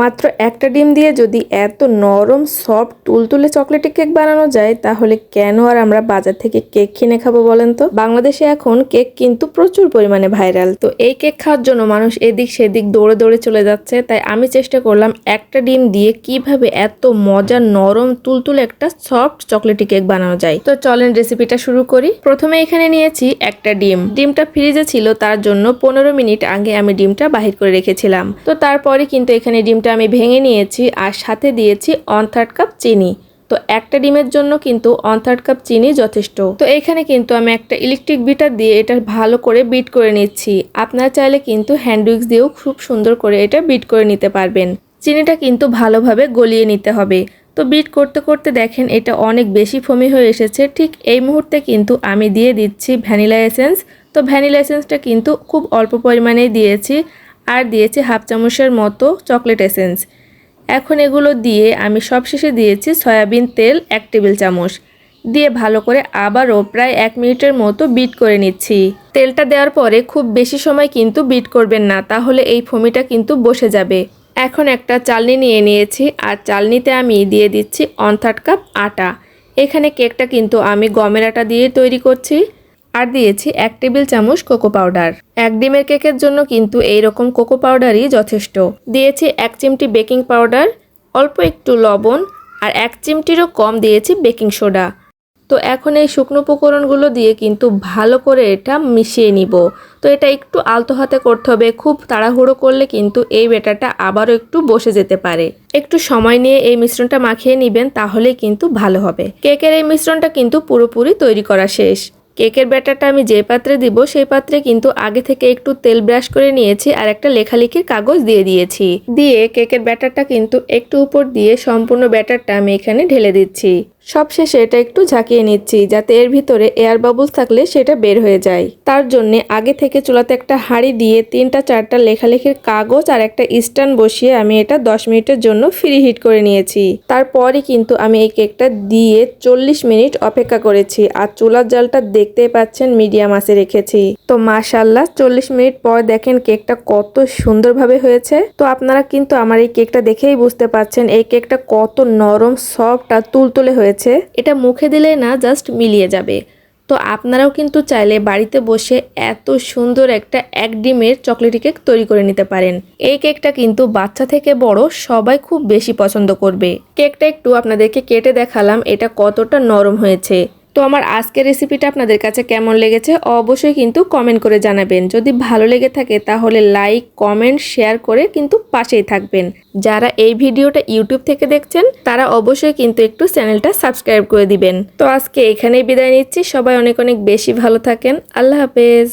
মাত্র একটা ডিম দিয়ে যদি এত নরম সফট তুলতুলে চকলেটি কেক বানানো যায়, তাহলে কেন আর আমরা বাজার থেকে কেক কিনে খাব বলেন তো? বাংলাদেশে এখন কেক কিন্তু প্রচুর পরিমাণে ভাইরাল তো এই কেক খাওয়ার জন্য মানুষ এদিক সেদিক দৌড়ে দৌড়ে চলে যাচ্ছে। তাই আমি চেষ্টা করলাম একটা ডিম দিয়ে কীভাবে এত মজার নরম, তুলতুলে একটা সফট চকলেটি কেক বানানো যায়। তো চলেন রেসিপিটা শুরু করি। প্রথমে এখানে নিয়েছি একটা ডিম। ডিমটা ফ্রিজে ছিল, তার জন্য পনেরো মিনিট আগে আমি ডিমটা বাহির করে রেখেছিলাম। তো তারপরে কিন্তু এখানে ডিমটা আমি ভেঙে নিয়েছি আর সাথে দিয়েছি ওয়ান থার্ড কাপ চিনি। তো একটা ডিমের জন্য কিন্তু ওয়ান থার্ড কাপ চিনি যথেষ্ট। তো এখানে কিন্তু আমি একটা ইলেকট্রিক বিটার দিয়ে এটা ভালো করে বিট করে নিচ্ছি। আপনারা চাইলে কিন্তু হ্যান্ড উইক্স দিয়েও খুব সুন্দর করে এটা বিট করে নিতে পারবেন। চিনিটা কিন্তু ভালোভাবে গলিয়ে নিতে হবে। তো বিট করতে করতে দেখেন এটা অনেক বেশি ফমি হয়ে এসেছে। ঠিক এই মুহূর্তে কিন্তু আমি দিয়ে দিচ্ছি ভ্যানিলা এসেন্স। তো ভ্যানিলা এসেন্সটা কিন্তু খুব অল্প পরিমাণেই দিয়েছি। আর দিয়েছি হাফ চামচের মতো চকলেট এসেন্স। এখন এগুলো দিয়ে আমি সবশেষে দিয়েছি সয়াবিন তেল এক টেবিল চামচ। দিয়ে ভালো করে আবারও প্রায় এক মিনিটের মতো বিট করে নিচ্ছি। তেলটা দেওয়ার পরে খুব বেশি সময় কিন্তু বিট করবেন না, তাহলে এই ফমিটা কিন্তু বসে যাবে। এখন একটা চালনি নিয়ে নিয়েছি আর চালনিতে আমি দিয়ে দিচ্ছি অন থার্ড কাপ আটা। এখানে কেকটা কিন্তু আমি গমের আটা দিয়ে তৈরি করছি। আর দিয়েছি এক টেবিল চামচ কোকো পাউডার। এক ডিমের কেকের জন্য কিন্তু এই রকম কোকো পাউডারই যথেষ্ট। দিয়েছি এক চিমটি বেকিং পাউডার, অল্প একটু লবণ আর এক চিমটিরও কম দিয়েছি বেকিং সোডা। তো এখন এই শুকনো উপকরণগুলো দিয়ে কিন্তু ভালো করে এটা মিশিয়ে নিব। তো এটা একটু আলতো হাতে করতে হবে, খুব তাড়াহুড়ো করলে কিন্তু এই বেটারটা আবারও একটু বসে যেতে পারে। একটু সময় নিয়ে এই মিশ্রণটা মাখিয়ে নেবেন, তাহলেই কিন্তু ভালো হবে। কেকের এই মিশ্রণটা কিন্তু পুরোপুরি তৈরি করা শেষ। কেকের ব্যাটারটা আমি যে পাত্রে দিব, সেই পাত্রে কিন্তু আগে থেকে একটু তেল ব্রাশ করে নিয়েছি আর একটা লেখালেখির কাগজ দিয়ে দিয়েছি। দিয়ে কেকের ব্যাটারটা কিন্তু একটু উপর দিয়ে সম্পূর্ণ ব্যাটারটা আমি এখানে ঢেলে দিচ্ছি। সবশেষে এটা একটু ঝাঁকিয়ে নিচ্ছি যাতে এর ভিতরে এয়ার বাবলস থাকলে সেটা বের হয়ে যায়। তার জন্য আগে থেকে চুলাতে একটা হাঁড়ি দিয়ে তিনটা চারটা লেখালেখির কাগজ আর একটা স্ট্যান্ড বসিয়ে আমি এটা দশ মিনিটের জন্য ফ্রি হিট করে নিয়েছি। তারপরই কিন্তু আমি এই কেকটা দিয়ে চল্লিশ মিনিট অপেক্ষা করেছি আর চুলার জালটা দেখতেই পাচ্ছেন মিডিয়াম আসে রেখেছি। তো মাশাল্লাহ চল্লিশ মিনিট পর দেখেন কেকটা কত সুন্দরভাবে হয়েছে। তো আপনারা কিন্তু আমার এই কেকটা দেখেই বুঝতে পারছেন এই কেকটা কত নরম সফট আর তুলতুলে হয়েছে। এটা মুখে দিলে না জাস্ট মিলিয়ে যাবে। তো আপনারাও কিন্তু চাইলে বাড়িতে বসে এত সুন্দর একটা এক ডিমের চকলেটি কেক তৈরি করে নিতে পারেন। এই কেকটা কিন্তু বাচ্চা থেকে বড় সবাই খুব বেশি পছন্দ করবে। কেকটা একটু আপনাদেরকে কেটে দেখালাম, এটা কতটা নরম হয়েছে। তো আমার আজকের রেসিপিটা আপনাদের কাছে কেমন লেগেছে অবশ্যই কিন্তু কমেন্ট করে জানাবেন। যদি ভালো লেগে থাকে তাহলে লাইক কমেন্ট শেয়ার করে কিন্তু পাশেই থাকবেন। যারা এই ভিডিওটা ইউটিউব থেকে দেখছেন, তারা অবশ্যই কিন্তু একটু চ্যানেলটা সাবস্ক্রাইব করে দিবেন। তো আজকে এখানেই বিদায় নিচ্ছি। সবাই অনেক অনেক বেশি ভালো থাকেন। আল্লাহ হাফেজ।